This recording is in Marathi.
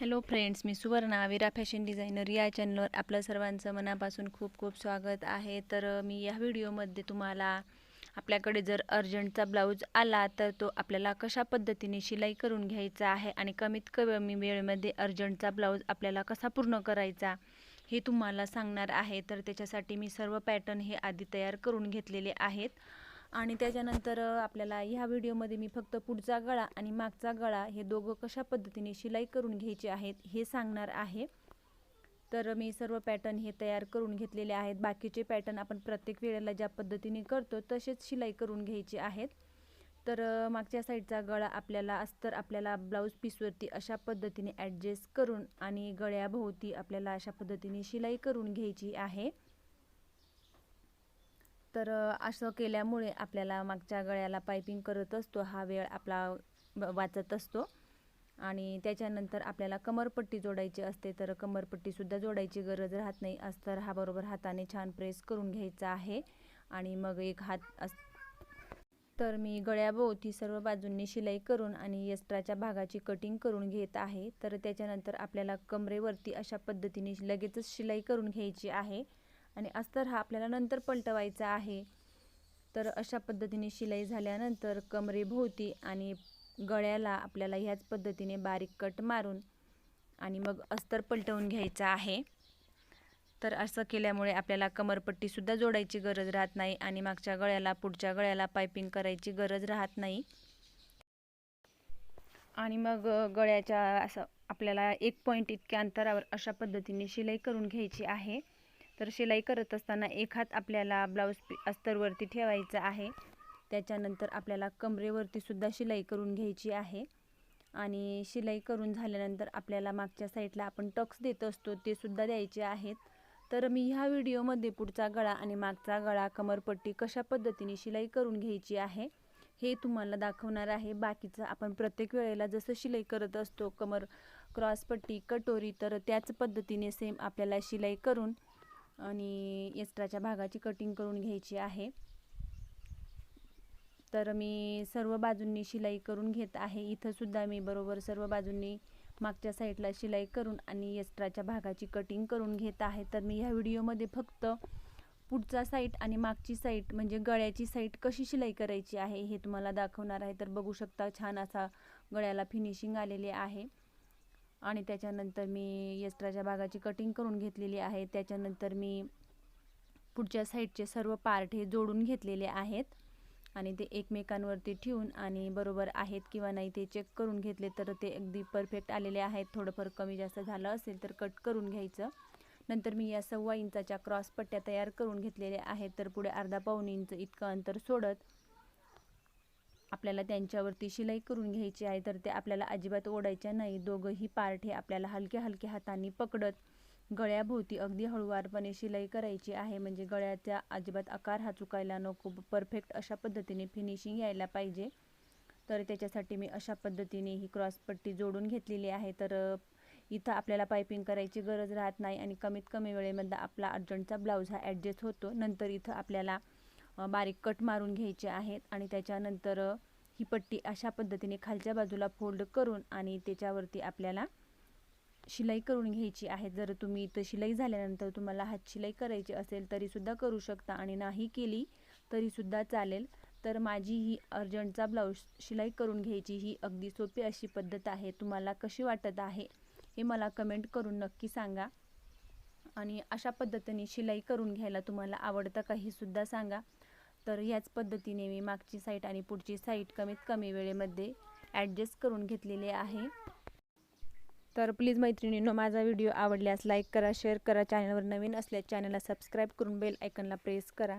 हॅलो फ्रेंड्स मी सुवर्णा विरा फॅशन डिझायनर या चॅनलवर आपलं सर्वांचं मनापासून खूप खूप स्वागत आहे. तर मी या व्हिडिओमध्ये तुम्हाला आपल्याकडे जर अर्जंटचा ब्लाऊज आला तर तो आपल्याला कशा पद्धतीने शिलाई करून घ्यायचा आहे आणि कमीत कमी वेळेमध्ये अर्जंटचा ब्लाऊज आपल्याला कसा पूर्ण करायचा हे तुम्हाला सांगणार आहे. तर त्याच्यासाठी मी सर्व पॅटर्न हे आधी तयार करून घेतलेले आहेत. आणि त्याच्यानंतर आपल्याला ह्या व्हिडिओमध्ये मी फक्त पुढचा गळा आणि मागचा गळा हे दोघं कशा पद्धतीने शिलाई करून घ्यायचे आहेत हे सांगणार आहे. तर मी सर्व पॅटर्न हे तयार करून घेतलेले आहेत. बाकीचे पॅटर्न आपण प्रत्येक वेळेला ज्या पद्धतीने करतो तसेच शिलाई करून घ्यायचे आहेत. तर मागच्या साईडचा गळा आपल्याला अस्तर आपल्याला ब्लाऊज पीसवरती अशा पद्धतीने ॲडजस्ट करून आणि गळ्याभोवती आपल्याला अशा पद्धतीने शिलाई करून घ्यायची आहे. तर असं केल्यामुळे आपल्याला मागच्या गळ्याला पायपिंग करत असतो हा वेळ आपला वाचत असतो. आणि त्याच्यानंतर आपल्याला कमरपट्टी जोडायची असते तर कमरपट्टीसुद्धा जोडायची गरज राहत नाही. अस्तर हा बरोबर हाताने छान प्रेस करून घ्यायचा आहे. आणि मग एक हात अस तर मी गळ्याभोवती सर्व बाजूंनी शिलाई करून आणि यस्ट्राच्या भागाची कटिंग करून घेत आहे. तर त्याच्यानंतर आपल्याला कमरेवरती अशा पद्धतीने लगेचच शिलाई करून घ्यायची आहे. आणि अस्तर हा आपल्याला नंतर पलटवायचा आहे. तर अशा पद्धतीने शिलाई झाल्यानंतर कमरेभोवती आणि गळ्याला आपल्याला ह्याच पद्धतीने बारीक कट मारून आणि मग अस्तर पलटवून घ्यायचं आहे. तर असं केल्यामुळे आपल्याला कमरपट्टीसुद्धा जोडायची गरज राहत नाही आणि मागच्या गळ्याला पुढच्या गळ्याला पायपिंग करायची गरज राहत नाही. आणि मग गळ्याच्या असं आपल्याला एक पॉईंट इतक्या अंतरावर अशा पद्धतीने शिलाई करून घ्यायची आहे. तर शिलाई करत असताना एक हात आपल्याला ब्लाऊज अस्तरवरती ठेवायचा आहे. त्याच्यानंतर आपल्याला कमरेवरती सुद्धा शिलाई करून घ्यायची आहे. आणि शिलाई करून झाल्यानंतर आपल्याला मागच्या साईडला आपण टक्स देत असतो ते सुद्धा द्यायचे आहेत. तर मी ह्या व्हिडिओमध्ये पुढचा गळा आणि मागचा गळा कमरपट्टी कशा पद्धतीने शिलाई करून घ्यायची आहे हे तुम्हाला दाखवणार आहे. बाकीचं आपण प्रत्येक वेळेला जसं शिलाई करत असतो कमर क्रॉसपट्टी कटोरी तर त्याच पद्धतीने सेम आपल्याला शिलाई करून आणि एक्स्ट्राच्या भागाची कटिंग करून घ्यायची आहे. तर मी सर्व बाजूंनी शिलाई करून घेत आहे. इथंसुद्धा मी बरोबर सर्व बाजूंनी मागच्या साईडला शिलाई करून आणि एक्स्ट्राच्या भागाची कटिंग करून घेत आहे. तर मी ह्या व्हिडिओमध्ये फक्त पुढचा साईट आणि मागची साईट म्हणजे गळ्याची साईट कशी शिलाई करायची आहे हे तुम्हाला दाखवणार आहे. तर बघू शकता छान असा गळ्याला फिनिशिंग आलेले आहे. आणि त्याच्यानंतर मी एक्स्ट्राच्या भागाची कटिंग करून घेतलेली आहे. त्याच्यानंतर मी पुढच्या साईडचे सर्व पार्ट हे जोडून घेतलेले आहेत. आणि ते एकमेकांवरती ठेवून आणि बरोबर आहेत किंवा नाही ते चेक करून घेतले तर ते अगदी परफेक्ट आलेले आहेत. थोडंफार कमी जास्त झालं असेल तर कट करून घ्यायचं. नंतर मी या सव्वा इंचाच्या क्रॉस पट्ट्या तयार करून घेतलेल्या आहेत. तर पुढे अर्धा पाऊण इंच इतकं अंतर सोडत आपल्याला त्यांच्यावरती शिलाई करून घ्यायची आहे तर ते आपल्याला अजिबात ओढायच्या नाही. दोघंही पार्ट हे आपल्याला हलक्या हलक्या हाताने पकडत गळ्याभोवती अगदी हळूवारपणे शिलाई करायची आहे. म्हणजे गळ्याचा अजिबात आकार हा चुकायला नको. परफेक्ट अशा पद्धतीने फिनिशिंग यायला पाहिजे. तर त्याच्यासाठी मी अशा पद्धतीने ही क्रॉसपट्टी जोडून घेतलेली आहे. तर इथं आपल्याला पायपिंग करायची गरज राहत नाही आणि कमीत कमी वेळेमध्ये आपला अर्जंटचा ब्लाऊज हा ॲडजस्ट होतो. नंतर इथं आपल्याला बारीक कट मारून घ्यायचे आहेत आणि त्याच्यानंतर ही पट्टी अशा पद्धतीने खालच्या बाजूला फोल्ड करून आणि त्याच्यावरती आपल्याला शिलाई करून घ्यायची आहे. जर तुम्ही इथं शिलाई झाल्यानंतर तुम्हाला हात शिलाई करायची असेल तरीसुद्धा करू शकता आणि नाही केली तरीसुद्धा चालेल. तर माझी ही अर्जंटचा ब्लाऊज शिलाई करून घ्यायची ही अगदी सोपी अशी पद्धत आहे. तुम्हाला कशी वाटत आहे हे मला कमेंट करून नक्की सांगा. आणि अशा पद्धतीने शिलाई करून घ्यायला तुम्हाला आवडतं का हे सुद्धा सांगा. तर ह्याच पद्धतीने मी मागची साईड आणि पुढची साईड कमीत कमी वेळेमध्ये ॲडजस्ट करून घेतलेले आहे. तर प्लीज मैत्रिणींनो माझा व्हिडिओ आवडल्यास लाईक करा शेअर करा. चॅनलवर नवीन असल्यास चॅनलला सबस्क्राईब करून बेल आयकनला प्रेस करा.